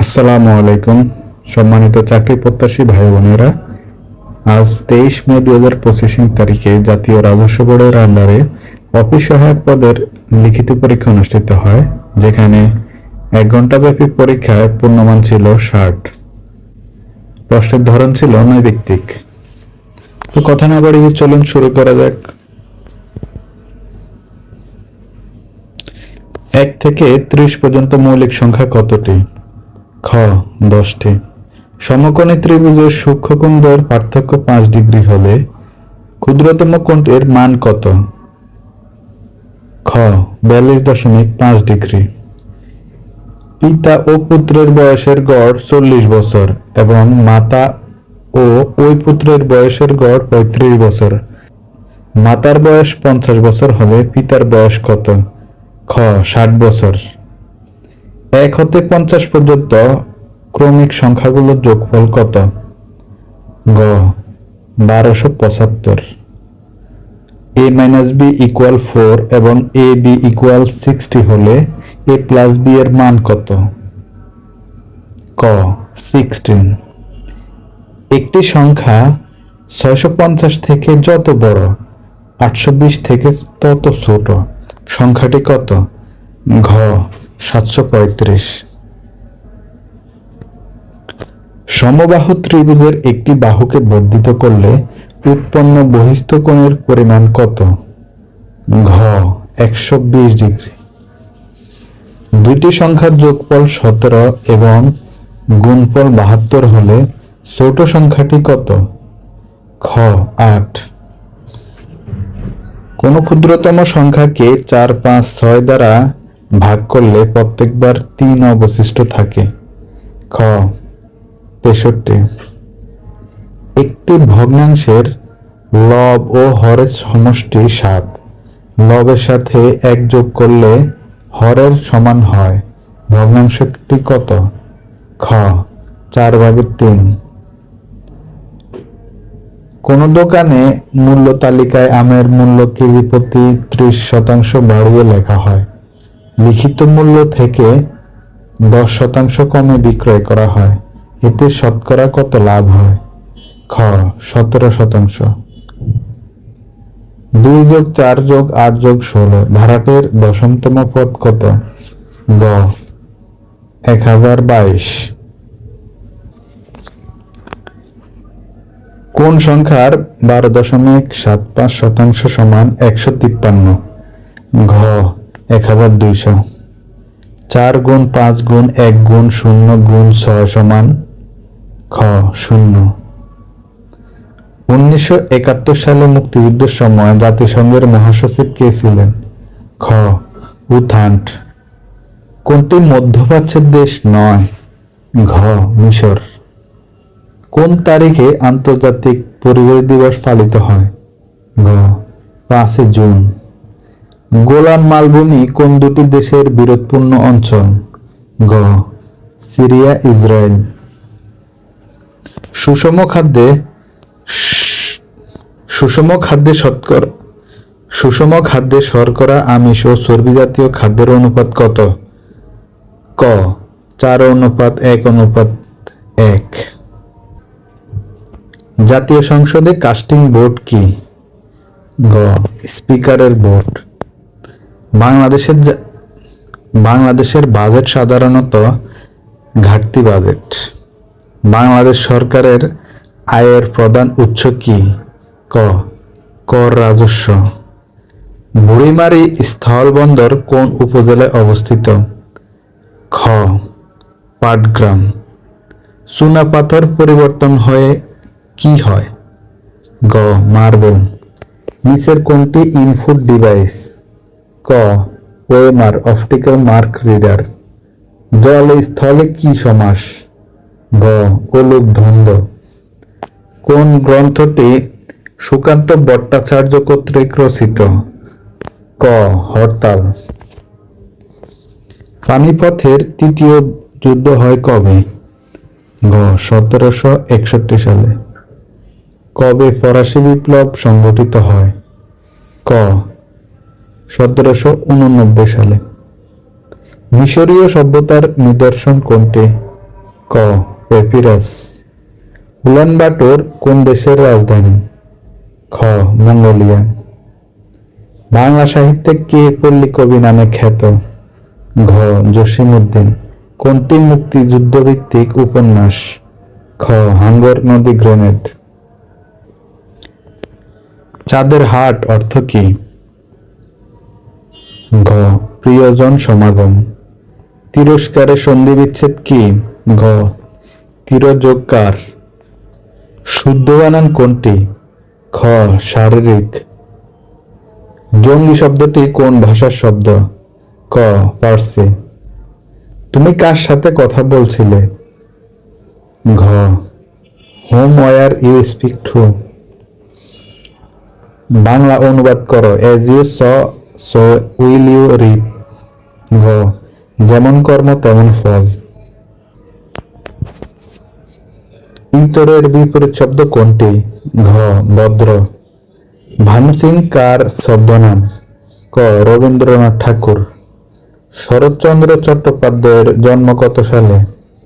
আসসালামু আলাইকুম, সম্মানিত চাকরি প্রত্যাশী ভাই বোনেরা। আজ তেইশ মে দু হাজার পঁচিশ তারিখে জাতীয় রাজস্ব বোর্ডের আন্ডারে অফিস সহায়ক পদের লিখিত পরীক্ষা অনুষ্ঠিত হয়, যেখানে এক ঘন্টাব্যাপী পরীক্ষায় পূর্ণমান ছিল ষাট। প্রশ্নের ধরন ছিল নৈবিত্তিক। তো কথা না বাড়িয়ে চলুন শুরু করা যাক। এক থেকে ত্রিশ পর্যন্ত মৌলিক সংখ্যা কতটি? খ, দশটি। সমকোণী ত্রিভুজের সূক্ষ্মকোণদের পার্থক্য পাঁচ ডিগ্রি হলে ক্ষুদ্রতম কোণটির মান কত? খ, বিয়াল্লিশ দশমিক পাঁচ ডিগ্রি। পিতা ও পুত্রের বয়সের গড় চল্লিশ বছর এবং মাতা ও ওই পুত্রের বয়সের গড় পঁয়ত্রিশ বছর। মাতার বয়স পঞ্চাশ বছর হলে পিতার বয়স কত? খ, ষাট বছর। এক হতে পঞ্চাশ পর্যন্ত ক্রমিক সংখ্যাগুলোর যোগফল কত? গ, বারোশো পঁচাত্তর। A minus B equal four এবং এ বি ইকুয়াল সিক্সটি হলে এ প্লাস বি এর মান কত? ক সিক্সটিন একটি সংখ্যা ছয়শো পঞ্চাশ থেকে যত বড়, আটশো বিশ থেকে তত ছোট। সংখ্যাটি কত? ঘ সাতশো পঁয়ত্রিশ। সমবাহু ত্রিভুজের একটি বাহুকে বর্ধিত করলে উৎপন্ন বহিস্থ কোণের পরিমাণ কত? ঘ, একশো বিশ ডিগ্রি। দুইটি সংখ্যার যোগফল সতেরো এবং গুণফল বাহাত্তর হলে ছোট সংখ্যাটি কত? খ, আট। কোন ক্ষুদ্রতম সংখ্যাকে চার, পাঁচ, ছয় দ্বারা ভাগ করলে প্রত্যেকবার তিন অবশিষ্ট থাকে। খ, তেষট্টি। একটি ভগ্নাংশের লব ও হরের সমষ্টি সাত। লবের সাথে এক যোগ করলে হরের সমান হয়। ভগ্নাংশটি কত? খ, চার ভাগের তিন। কোন দোকানে মূল্য তালিকায় আমের মূল্য কেজি প্রতি ত্রিশ শতাংশ বাড়িয়ে লেখা হয়। লিখিত মূল্য থেকে দশ শতাংশ কমে বিক্রয় করা হয়। এতে শতকরা কত লাভ হয়? খ, সতেরো শতাংশ। দুই যোগ চার যোগ আট যোগ ষোলো, ভাড়াটের দশমতম পদ কত? গ, এক হাজার বাইশ। কোন সংখ্যার বারো দশমিক সাত পাঁচ শতাংশ সমান একশো তিপ্পান্ন? ঘ এক হাজার দুইশো। চার গুণ পাঁচ গুণ এক গুণ শূন্য গুণ ছয় সমান খ, শূন্য। উনিশশো একাত্তর সালে মুক্তিযুদ্ধের সময় জাতিসংঘের মহাসচিব কে ছিলেন? খ উথান্ট কোনটি মধ্যপ্রাচ্যের দেশ নয়? ঘ, মিশর। কোন তারিখে আন্তর্জাতিক পরিবেশ দিবস পালিত হয়? গ পাঁচই জুন। গোলান মালভূমি কোন দুটি দেশের বিরোধপূর্ণ অঞ্চল? গ, সিরিয়া, ইসরায়েল। সুষম খাদ্যে সুষম খাদ্যে শতকর সুষম খাদ্যে শর্করা, আমিষ ও চর্বি জাতীয় খাদ্যের অনুপাত কত? ক, চার অনুপাত এক অনুপাত এক। জাতীয় সংসদে কাস্টিং বোর্ড কি? গ, স্পিকারের বোর্ড বাংলাদেশের বাংলাদেশের বাজেট সাধারণত ঘাটতি বাজেট বাংলাদেশ সরকারের আয়ের প্রধান উৎস কি? ক, কর রাজস্ব। বুড়িমারি স্থলবন্দর কোন উপজেলায় অবস্থিত? খ, পাটগ্রাম। চুনাপাথর পরিবর্তন হয়ে কি হয়? গ, মার্বেল। নিচের কোনটি ইনপুট ডিভাইস ক, ওয়েমার, অপটিক্যাল মার্ক রিডার। জলে স্থলে কি সমাস? গ ওলুক ধন্দ কোন গ্রন্থটি সুকান্ত ভট্টাচার্য কর্তৃক রচিত? ক, হরতাল। পানিপথের তৃতীয় যুদ্ধ হয় কবে? গ, সতেরোশো একষট্টি সালে। কবে ফরাসি বিপ্লব সংগঠিত হয়? ক সতেরোশো উননব্বই সালে। মিশরীয় সভ্যতার নিদর্শন কোনটি? ক পেপিরাস উলানবাটোর কোন দেশের রাজধানী? খ, মঙ্গোলিয়া। বাংলা সাহিত্যে কে পল্লী কবি নামে খ্যাত? ঘ, জসিমউদ্দিন। কোনটি মুক্তিযুদ্ধভিত্তিক উপন্যাস? খ, হাঙ্গর নদী গ্রেনেড। চাঁদের হাট অর্থ কি? ঘ, প্রিয়জন সমাগম। তিরস্কারে সন্ধি বিচ্ছেদ কি? ঘ তিরযোগকার শুদ্ধ বানান কোনটি? খ, শারীরিক। জঙ্গি শব্দটি কোন ভাষার শব্দ? ক, পার্সি। তুমি কার সাথে কথা বলছিলে? ঘ, whom were you speak to Bangla অনুবাদ করো as you sow so will you reap ঘ যেমন কর্ম, তেমন ফল। ইতরের বিপরীত শব্দ কোনটি? ঘ, ভদ্র। ভানু সিং কার ছদ্মনাম? ক, রবীন্দ্রনাথ ঠাকুর। শরৎচন্দ্র চট্টোপাধ্যায়ের জন্ম কত সালে?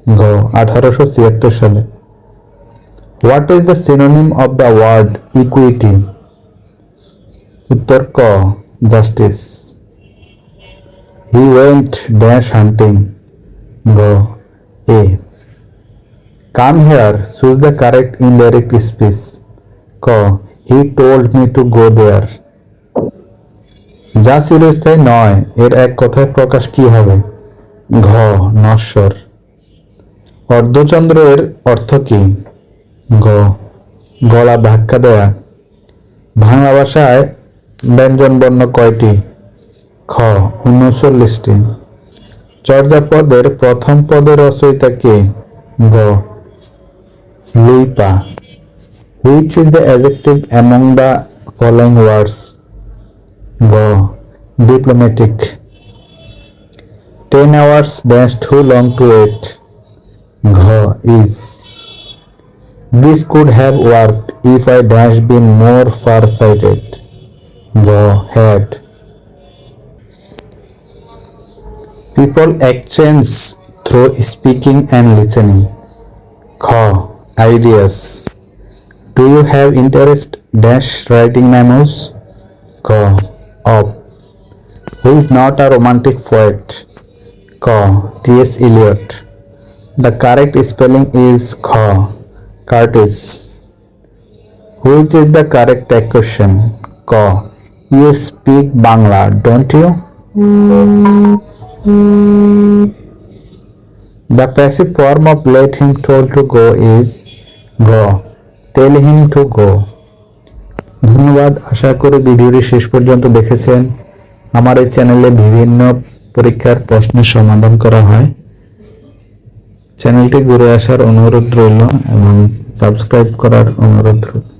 ঘ, আঠারোশো ছিয়াত্তর সালে। What is the synonym of the word equity উত্তর ক justice he went dash hunting গ a come here choose the correct indirect speech ক he told me to go there যা চিরস্থায়ী নয়, এর এক কথায় প্রকাশ কি হবে? ঘ. নশ্বর অর্ধচন্দ্রের অর্থ কি? গ গলা ধাক্কা দেয়া। বাংলা ভাষায় ব্যঞ্জন বর্ণ কয়টি? খ, উনচল্লিশটি। চর্যাপদের প্রথম পদের রচয়িতা কে? গ, Luipa. Which is the adjective among the following words গ diplomatic ten hours dash too long to wait ঘ is This could have worked if I dash been more far-sighted. The had. People exchange through speaking and listening. Kha. Ideas. Do you have interest dash writing memos? Ka. Of. Who is not a romantic poet? Ka. T.S. Eliot. The correct spelling is Kha. Curtis. Which is the correct question? K. You speak Bangla, don't you? The passive form of let him told to go is go. Tell him to go. ধন্যবাদ আশা করি ভিডিওটি শেষ পর্যন্ত দেখেছেন আমার এই চ্যানেলে বিভিন্ন পরীক্ষার প্রশ্নের সমাধান করা হয় চ্যানেলটি ঘুরে আসার অনুরোধ রইল এবং সাবস্ক্রাইব করার অনুরোধ রইল